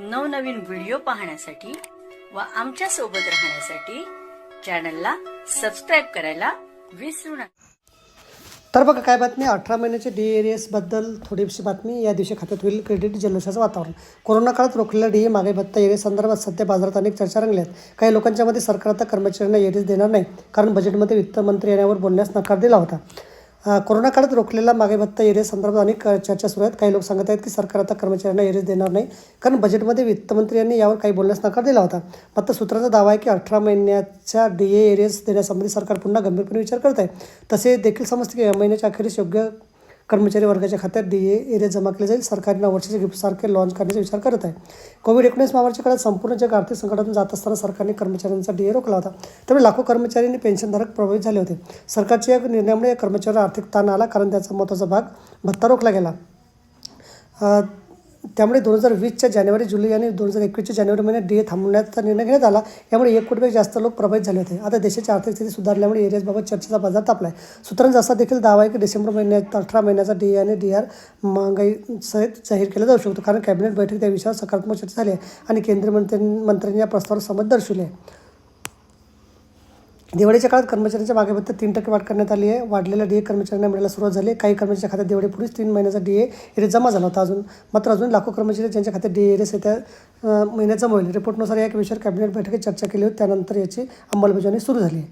नवनवीन व्हिडिओ पाहण्यासाठी व आमच्यासोबत राहण्यासाठी चॅनलला सबस्क्राईब करायला विसरू नका. तर बघा काय बातमी? अठरा महिन्याच्या डी एरियसबद्दल थोडीशी बातमी. या दिवशी खात्यात होईल क्रेडिट जल्लोषाचं वातावरण. कोरोना काळात रोखलेल्या डी ए मागे भत्ता एरियस संदर्भात सध्या बाजारात अनेक चर्चा रंगल्या आहेत काही लोकांच्या मध्ये सरकार आता कर्मचाऱ्यांना एरियस देणार नाही कारण बजेटमध्ये वित्तमंत्री येण्यावर बोलण्यास नकार दिला होता. कोरोना काळात रोखलेला मागे भत्ता एरियस संदर्भात अनेक चर्चा सुरू आहेत. काही लोक सांगत आहेत की सरकार आता कर्मचाऱ्यांना एरियस देणार नाही कारण बजेटमध्ये वित्तमंत्री यांनी यावर काही बोलण्यास नकार दिला होता. मात्र सूत्राचा दावा आहे की अठरा महिन्याच्या डी ए एरियस देण्यासंबंधी सरकार पुन्हा गंभीरपणे विचार करत आहे. तसे देखील समजते की या महिन्याच्या अखेरीस योग्य कर्मचारी वर्गाच्या खात्यात डी ए एरिया जमा केले जाईल. सरकारने वर्षाचे गिफ्टसारखे लॉन्च करण्याचा विचार करत आहे. कोविड एकोणीस महामारीच्या काळात संपूर्ण जग आर्थिक संकटातून जात असताना सरकारने कर्मचाऱ्यांचा डी ए रोखला होता. त्यामुळे लाखो कर्मचारी आणि पेन्शनधारक प्रभावित झाले होते. सरकारच्या या निर्णयामुळे या कर्मचाऱ्यांवर आर्थिक ताण आला कारण त्याचा महत्त्वाचा भाग भत्ता रोखला गेला. त्यामुळे दोन हजार वीसच्या जानेवारी जुलै आणि दोन हजार एकवीसच्या जानेवारी महिन्यात डी ए थांबवण्याचा निर्णय घेण्यात आला. यामुळे एक कोटीपेक्षा जास्त लोक प्रभावित झाले होते. आता देशाची आर्थिक स्थिती सुधारल्यामुळे एरियाजबाबत चर्चेचा बाजार तापला आहे सूत्रांचा असा देखील दावा आहे की डिसेंबर महिन्यात अठरा महिन्याचा डी ए आणि डी आर महागाई सहित जाहीर केला जाऊ शकतो. कारण कॅबिनेट बैठक त्या विषयावर सकारात्मक चर्चा झाली आहे आणि केंद्रीय मंत्री मंत्र्यांनी या प्रस्तावावर सहमत दर्शवले आहे. दिवाळीच्या काळात कर्मचाऱ्यांच्या मागेबद्दल तीन टक्के वाढ करण्यात आली आहे. वाढलेल्या डी ए कर्मचाऱ्यांना मिळायला सुरुवात झाली काही कर्मचाऱ्यांच्या खात्यात दिवाळीपूर्वीच तीन महिन्याचा डी ए जमा झाला होता अजून. मात्र अजून लाखो कर्मचारी ज्यांच्या खात्यात डी एस येत्या त्या महिन्यात जमा होईल रिपोर्टनुसार या विषयावर कॅबिनेट बैठकीत चर्चा केली होती. त्यानंतर याची अंमलबजावणी सुरू झाली आहे.